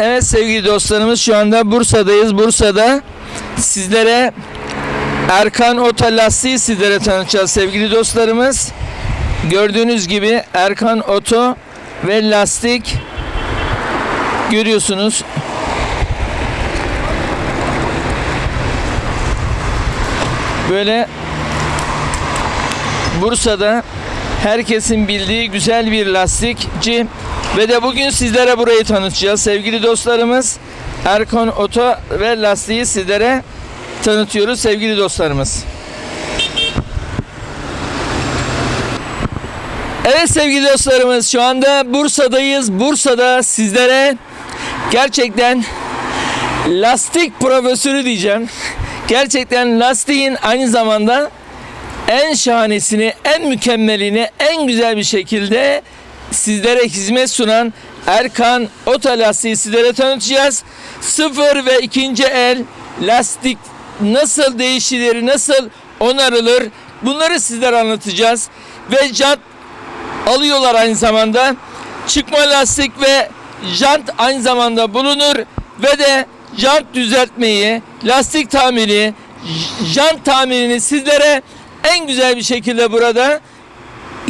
Evet sevgili dostlarımız şu anda Bursa'dayız. Bursa'da sizlere Erkan Oto Lastiği sizlere tanıtacağız sevgili dostlarımız. Gördüğünüz gibi Erkan Oto ve Lastik görüyorsunuz. Böyle Bursa'da herkesin bildiği güzel bir lastikçi ve de bugün sizlere burayı tanıtacağız. Sevgili dostlarımız Erkon Oto ve Lastiği sizlere tanıtıyoruz sevgili dostlarımız. Evet sevgili dostlarımız şu anda Bursa'dayız. Bursa'da sizlere gerçekten lastik profesörü diyeceğim. Gerçekten lastiğin aynı zamanda en şahanesini, en mükemmelini, en güzel bir şekilde sizlere hizmet sunan Erkan Oto Lastiği sizlere tanıtacağız. Sıfır ve ikinci el lastik nasıl değişilir, nasıl onarılır bunları sizlere anlatacağız. Ve jant alıyorlar aynı zamanda. Çıkma lastik ve jant aynı zamanda bulunur ve de jant düzeltmeyi, lastik tamiri, jant tamirini sizlere en güzel bir şekilde burada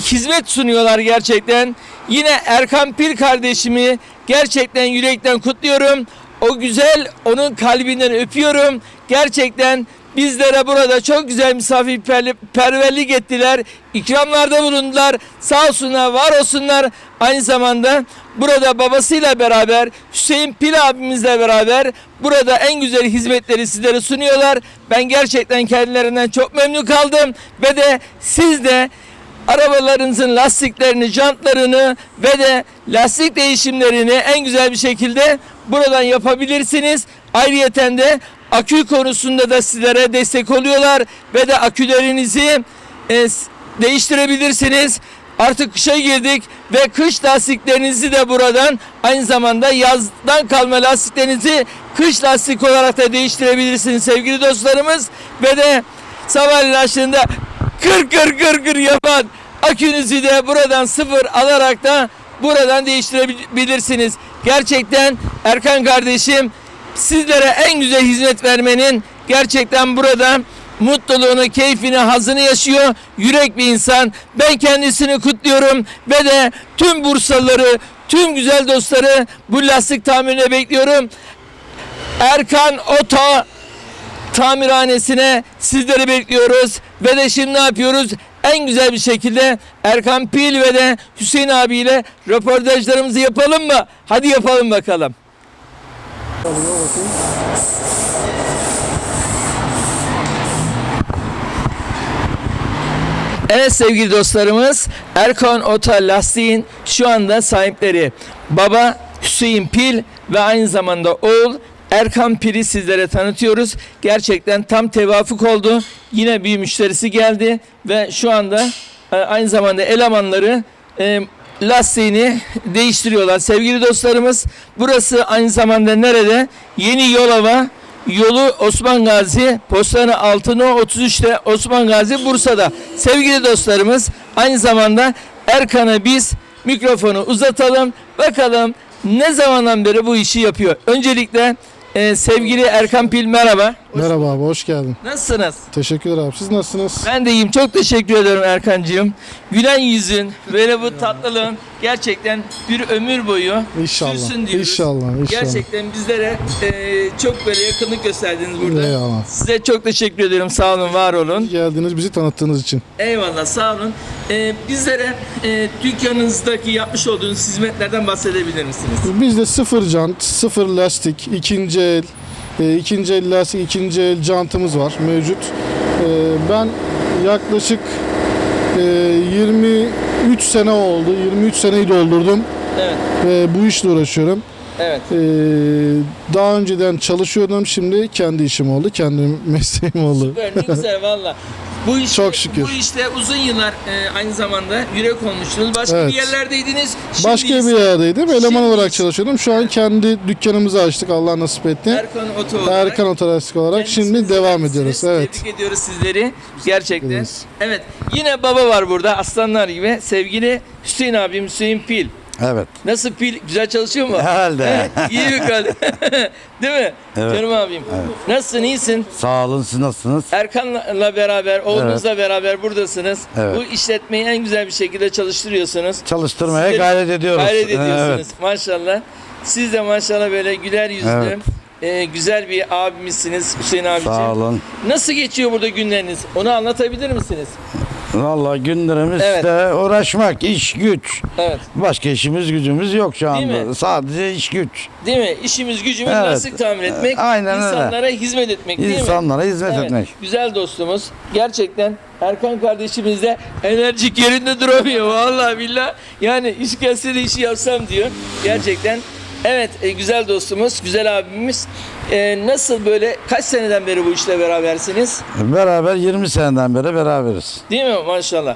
hizmet sunuyorlar gerçekten. Yine Erkan Pil kardeşimi gerçekten yürekten kutluyorum. O güzel onun kalbinden öpüyorum. Gerçekten bizlere burada çok güzel misafirperverlik ettiler. İkramlarda bulundular. Sağ olsunlar, var olsunlar. Aynı zamanda burada babasıyla beraber Hüseyin Pil abimizle beraber burada en güzel hizmetleri sizlere sunuyorlar. Ben gerçekten kendilerinden çok memnun kaldım ve de siz de arabalarınızın lastiklerini, jantlarını ve de lastik değişimlerini en güzel bir şekilde buradan yapabilirsiniz. Ayrıyeten de akü konusunda da sizlere destek oluyorlar ve de akülerinizi e, değiştirebilirsiniz. Artık kışa girdik ve kış lastiklerinizi de buradan aynı zamanda yazdan kalma lastiklerinizi kış lastik olarak da değiştirebilirsiniz sevgili dostlarımız ve de sabahleyin açtığında kır kır kır kır yapan akünüzü de buradan sıfır alarak da buradan değiştirebilirsiniz. Gerçekten Erkan kardeşim sizlere en güzel hizmet vermenin gerçekten burada mutluluğunu, keyfini, hazını yaşıyor. Yürek bir insan. Ben kendisini kutluyorum ve de tüm Bursalıları, tüm güzel dostları bu lastik tamirine bekliyorum. Erkan Oto tamirhanesine sizleri bekliyoruz. Ve de şimdi ne yapıyoruz? En güzel bir şekilde Erkan Pil ve de Hüseyin abiyle röportajlarımızı yapalım mı? Hadi yapalım bakalım. Evet sevgili dostlarımız Erkan Oto Lastiğin şu anda sahipleri baba Hüseyin Pil ve aynı zamanda oğul Erkan Pil'i sizlere tanıtıyoruz. Gerçekten tam tevafuk oldu. Yine bir müşterisi geldi ve şu anda e, aynı zamanda elemanları e, lastiğini değiştiriyorlar. Sevgili dostlarımız burası aynı zamanda nerede? Yeni Yolova Yolu Osman Gazi, Postane Altını 33'te Osman Gazi Bursa'da. Sevgili dostlarımız aynı zamanda Erkan'a biz mikrofonu uzatalım. Bakalım ne zamandan beri bu işi yapıyor. Öncelikle e, sevgili Erkan Pil merhaba. Merhaba abi hoş geldin. Nasılsınız? Teşekkürler abi. Siz nasılsınız? Ben de iyiyim. Çok teşekkür ederim Erkancığım. Gülen yüzün, böyle bu tatlılığın gerçekten bir ömür boyu İnşallah. sürsün diyoruz. İnşallah. inşallah. Gerçekten bizlere e, çok böyle yakınlık gösterdiniz burada. Eyvallah. Size çok teşekkür ederim. Sağ olun, var olun. Geldiniz bizi tanıttığınız için. Eyvallah, sağ olun. E, bizlere e, dükkanınızdaki yapmış olduğunuz hizmetlerden bahsedebilir misiniz? Bizde sıfır jant, sıfır lastik, ikinci el, e, ikinci el lastik, ikinci el jantımız var mevcut. E, ben yaklaşık e, 23 sene oldu. 23 seneyi doldurdum Evet, ve bu işle uğraşıyorum. evet. E, daha önceden çalışıyordum. Şimdi kendi işim oldu. Kendi mesleğim oldu. Süper, ne güzel valla. Bu işte, Çok şükür. Bu işte uzun yıllar e, aynı zamanda yürek olmuştunuz. Başka Evet. bir yerlerdeydiniz. Şimdi Başka ise bir yerdeydim. Eleman Şimdi- olarak çalışıyordum. Şu an kendi dükkanımızı açtık. Allah nasip etti. Erkan Oto olarak. Erkan Otolastik olarak şimdi devam ediyoruz. Evet. Tebrik ediyoruz sizleri. Gerçekten. ederiz. Evet. Yine baba var burada aslanlar gibi. Sevgili Hüseyin abim Hüseyin Pil. Evet. Nasıl pil güzel çalışıyor mu? Herhalde. İyi bir kaldı. Değil mi? Evet. Canım abim. Nasılsın? iyisin? Sağ olun siz nasılsınız? Erkan'la beraber, oğlunuzla beraber buradasınız. Evet. Bu işletmeyi en güzel bir şekilde çalıştırıyorsunuz. Çalıştırmaya Sizleri gayret ediyoruz. Gayret ediyorsunuz. Evet. Maşallah. Siz de maşallah böyle güler yüzlü, Evet. e, güzel bir abimizsiniz Hüseyin abiciğim. Sağ olun. Nasıl geçiyor burada günleriniz? Onu anlatabilir misiniz? Vallahi günlerimiz Evet. de uğraşmak, iş güç. Evet. Başka işimiz gücümüz yok şu Değil anda. mi? Sadece iş güç. Değil mi? İşimiz gücümüz Evet. lastik tamir etmek, Aynen öyle. insanlara hizmet etmek değil mi? İnsanlara hizmet Evet, etmek. Güzel dostumuz. Gerçekten Erkan kardeşimiz de enerjik yerinde duramıyor. Vallahi billah. Yani iş gelse de işi yapsam diyor. Gerçekten. Evet e, güzel dostumuz, güzel abimiz. E, nasıl böyle kaç seneden beri bu işle berabersiniz? Beraber 20 seneden beri beraberiz. Değil mi maşallah?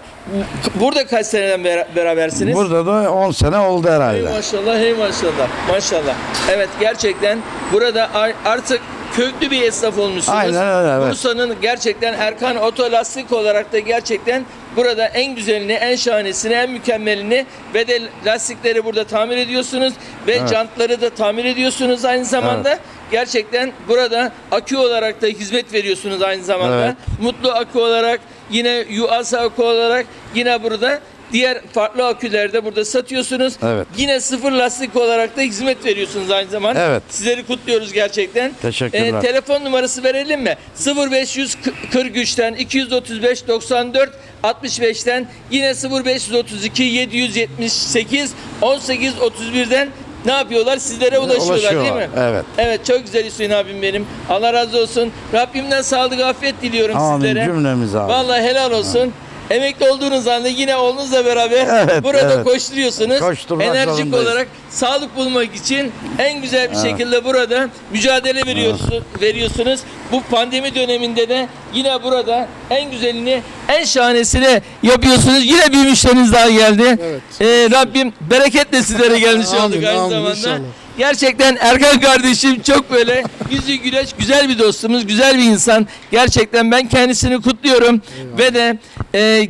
Burada kaç seneden bera- berabersiniz? Burada da 10 sene oldu Hey herhalde. maşallah, hey maşallah. Maşallah. Evet gerçekten burada ar- artık köklü bir esnaf olmuşsunuz. Aynen öyle, evet. Bursa'nın gerçekten Erkan Otolastik olarak da gerçekten burada en güzelini, en şahanesini, en mükemmelini ve de lastikleri burada tamir ediyorsunuz ve Evet. jantları da tamir ediyorsunuz aynı zamanda. Gerçekten burada akü olarak da hizmet veriyorsunuz aynı zamanda. Evet. Mutlu akü olarak yine Yuasa akü olarak yine burada diğer farklı akülerde burada satıyorsunuz. Evet. Yine sıfır lastik olarak da hizmet veriyorsunuz aynı zamanda. Evet. Sizleri kutluyoruz gerçekten. Teşekkürler. Ee, telefon numarası verelim mi? 0543'ten 235 94 65'ten yine 0532 778 18 31'den ne yapıyorlar? Sizlere ulaşıyorlar, değil mi? Ulaşıyorlar, evet. Evet çok güzel Hüseyin abim benim. Allah razı olsun. Rabbimden sağlık afiyet diliyorum Amin sizlere. cümlemiz abi. Vallahi helal olsun. Emekli olduğunuz anda yine oğlunuzla beraber Evet, burada evet. koşturuyorsunuz. Koşturmak Enerjik zorundayız. olarak sağlık bulmak için en güzel bir şekilde burada mücadele veriyorsunuz, veriyorsunuz. Bu pandemi döneminde de yine burada en güzelini, en şahanesini yapıyorsunuz. Yine bir müşteriniz daha geldi. Evet. Ee, Rabbim bereketle sizlere gelmiş Amin, olduk aynı amin, zamanda. inşallah. Gerçekten Erkan kardeşim çok böyle yüzü güleç güzel bir dostumuz, güzel bir insan. Gerçekten ben kendisini kutluyorum ve de e,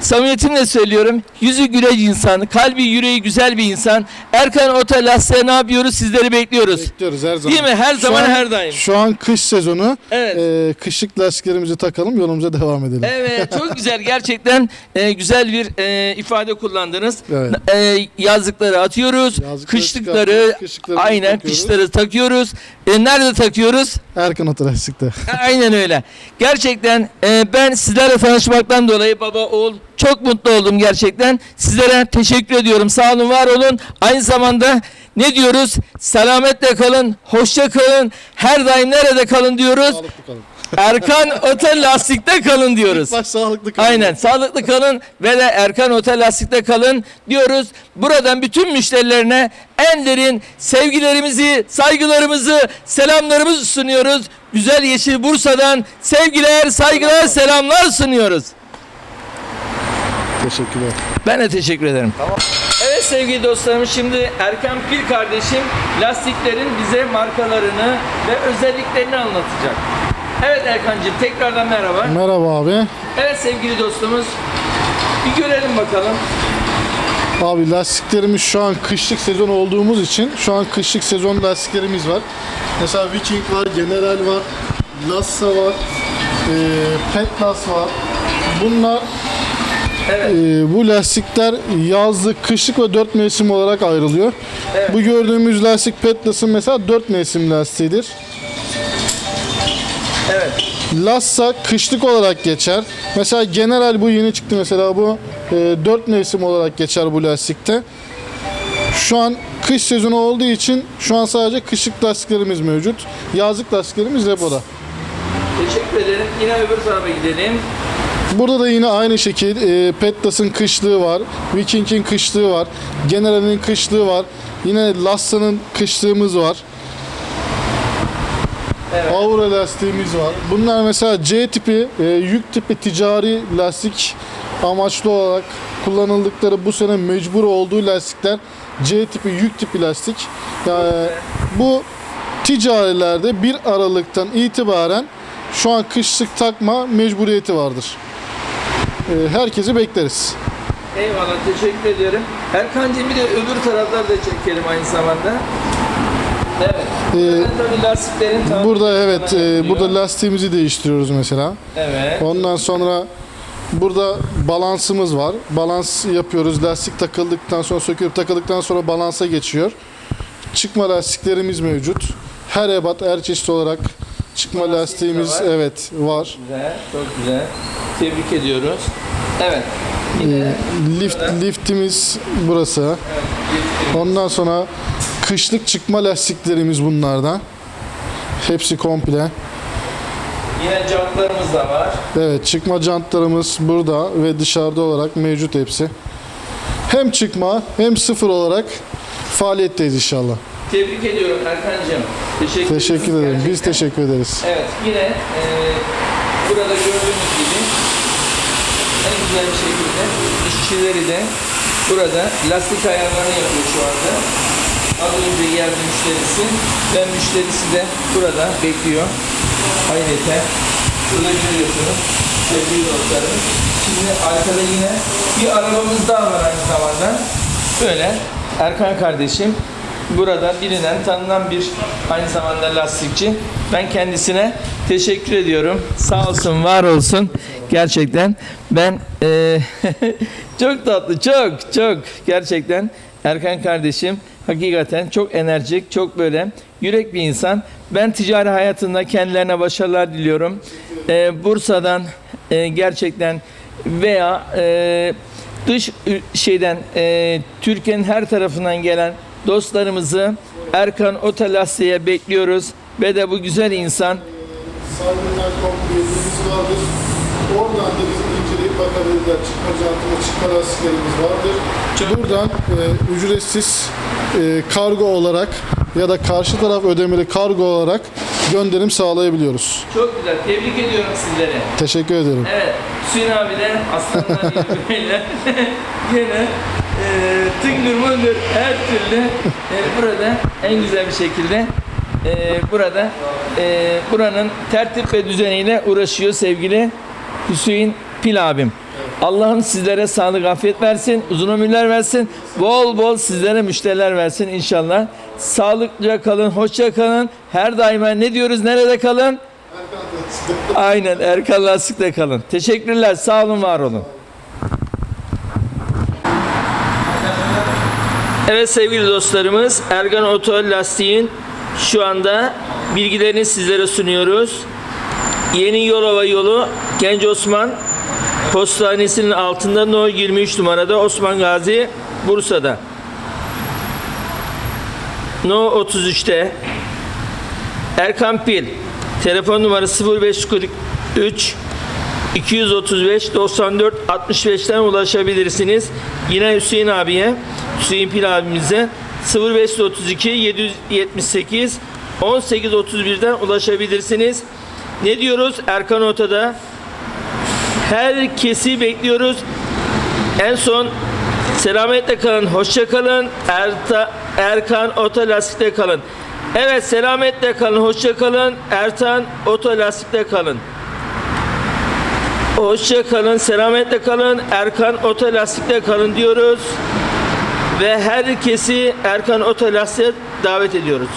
samimiyetimle söylüyorum. Yüzü güleç insan, kalbi yüreği güzel bir insan. Erkan Otel Lastiğe ne yapıyoruz? Sizleri bekliyoruz. Bekliyoruz her zaman. Değil mi? Her Şu zaman an- her daim. Şu an kış sezonu. Evet. Ee, kışlık lastiklerimizi takalım yolumuza devam edelim. Evet çok güzel gerçekten e, güzel bir e, ifade kullandınız. Evet. E, yazlıkları atıyoruz, Yazlıkları kışlıkları çıkartıyoruz, kışlıkları aynen takıyoruz. kışları takıyoruz. E, nerede takıyoruz? Erkan Otolastik'te. Aynen öyle. Gerçekten e, ben sizlerle tanışmaktan dolayı baba oğul çok mutlu oldum gerçekten. Sizlere teşekkür ediyorum. Sağ olun, var olun. Aynı zamanda ne diyoruz? Selametle kalın, hoşça kalın. Her daim nerede kalın diyoruz? Sağlıklı kalın. Erkan Otel Lastik'te kalın diyoruz. Baş sağlıklı kalın. Aynen. Sağlıklı kalın ve de Erkan Otel Lastik'te kalın diyoruz. Buradan bütün müşterilerine en derin sevgilerimizi, saygılarımızı, selamlarımızı sunuyoruz. Güzel Yeşil Bursa'dan sevgiler, saygılar, selamlar sunuyoruz. Teşekkürler. Ben de teşekkür ederim. Evet sevgili dostlarım şimdi Erkan Pil kardeşim lastiklerin bize markalarını ve özelliklerini anlatacak. Evet Erkancığım tekrardan merhaba. Merhaba abi. Evet sevgili dostumuz bir görelim bakalım. Abi lastiklerimiz şu an kışlık sezon olduğumuz için şu an kışlık sezon lastiklerimiz var. Mesela Viking var, General var, Lassa var, e, Petlas var. Bunlar Evet. e, bu lastikler yazlık, kışlık ve dört mevsim olarak ayrılıyor. Evet. Bu gördüğümüz lastik Petlas'ın mesela dört mevsim lastiğidir. Evet. Lassa kışlık olarak geçer. Mesela General bu yeni çıktı mesela bu e, 4 mevsim olarak geçer bu lastikte. Şu an kış sezonu olduğu için şu an sadece kışlık lastiklerimiz mevcut. Yazlık lastiklerimiz repoda. Teşekkür ederim. Yine öbür tarafa gidelim. Burada da yine aynı şekil e, Petlas'ın kışlığı var, Viking'in kışlığı var, General'in kışlığı var. Yine Lassa'nın kışlığımız var. Evet. Aura lastiğimiz var. Bunlar mesela C tipi, e, yük tipi ticari lastik amaçlı olarak kullanıldıkları bu sene mecbur olduğu lastikler C tipi yük tipi lastik. Yani bu ticarilerde 1 Aralık'tan itibaren şu an kışlık takma mecburiyeti vardır. E, herkesi bekleriz. Eyvallah teşekkür ediyorum. Erkancığım bir de öbür tarafları da çekelim aynı zamanda. Evet. Ee, lastiklerin Burada evet e, burada lastiğimizi değiştiriyoruz mesela. Evet. Ondan sonra burada balansımız var. Balans yapıyoruz. Lastik takıldıktan sonra söküp takıldıktan sonra balansa geçiyor. Çıkma lastiklerimiz mevcut. Her ebat, her çeşit olarak çıkma Lastik de lastiğimiz var. evet var. Güzel, çok güzel. Tebrik ediyoruz. Evet. Yine Lift liftimiz burası. Ondan sonra kışlık çıkma lastiklerimiz bunlardan. Hepsi komple. yine jantlarımız da var. Evet çıkma jantlarımız burada ve dışarıda olarak mevcut hepsi. Hem çıkma hem sıfır olarak faaliyetteyiz inşallah. Tebrik ediyorum Erkancığım. Teşekkür, Teşekkür ederim. Biz gerçekten. teşekkür ederiz. Evet yine e, burada gördüğünüz gibi en güzel bir şekilde işçileri de burada lastik ayarlarını yapıyor şu anda. Önce geldi müşterisi ve müşterisi de burada bekliyor. Hayrete. Burada görüyorsunuz sevgili dostlarım. Şimdi arkada yine bir arabamız daha var aynı zamanda. Böyle Erkan kardeşim burada bilinen, tanınan bir aynı zamanda lastikçi. Ben kendisine teşekkür ediyorum. Sağ olsun, var olsun. Gerçekten ben eee, çok tatlı, çok çok gerçekten Erkan kardeşim hakikaten çok enerjik, çok böyle yürek bir insan. Ben ticari hayatında kendilerine başarılar diliyorum. Eee, Bursa'dan eee, gerçekten veya eee, dış şeyden eee, Türkiye'nin her tarafından gelen dostlarımızı Erkan Otolastik'e bekliyoruz ve de bu güzel insan Saygılar kompliyetimiz vardır. Oradan da bizim inceleyip bakabilirler. Çıkma jantımız, çıkma lastiklerimiz vardır. Buradan e, ücretsiz e, kargo olarak ya da karşı taraf ödemeli kargo olarak gönderim sağlayabiliyoruz. çok güzel. Tebrik ediyorum sizleri. Teşekkür ederim. Evet, Hüseyin abi de aslanlar birbiriyle yine e, tıngır mıngır her türlü e, burada en güzel bir şekilde e, burada e, buranın tertip ve düzeniyle uğraşıyor sevgili Hüseyin Pil abim. Allah'ım sizlere sağlık, afiyet versin, uzun ömürler versin, bol bol sizlere müşteriler versin inşallah. Sağlıklı kalın, hoşça kalın. Her daima ne diyoruz, nerede kalın? Aynen Erkan Lastik'te kalın. Teşekkürler. Sağ olun, var olun. Evet sevgili dostlarımız Ergan Oto Lastik'in şu anda bilgilerini sizlere sunuyoruz. Yeni Yolova yolu Genç Osman Postanesinin altında No 23 numarada Osman Gazi Bursa'da. No 33'te Erkan Pil telefon numarası 0543 235 94 65'ten ulaşabilirsiniz. Yine Hüseyin abiye, Hüseyin Pil abimize 0532 778 1831'den ulaşabilirsiniz. Ne diyoruz Erkan Ota'da? Herkesi bekliyoruz. En son selametle kalın, hoşça kalın. Erta, Erkan Otolastik'te kalın. Evet selametle kalın, hoşça kalın. Ertan Otolastik'te kalın. Hoşça kalın, selametle kalın. Erkan Otolastik'te kalın diyoruz. Ve herkesi Erkan Otolastik'e davet ediyoruz.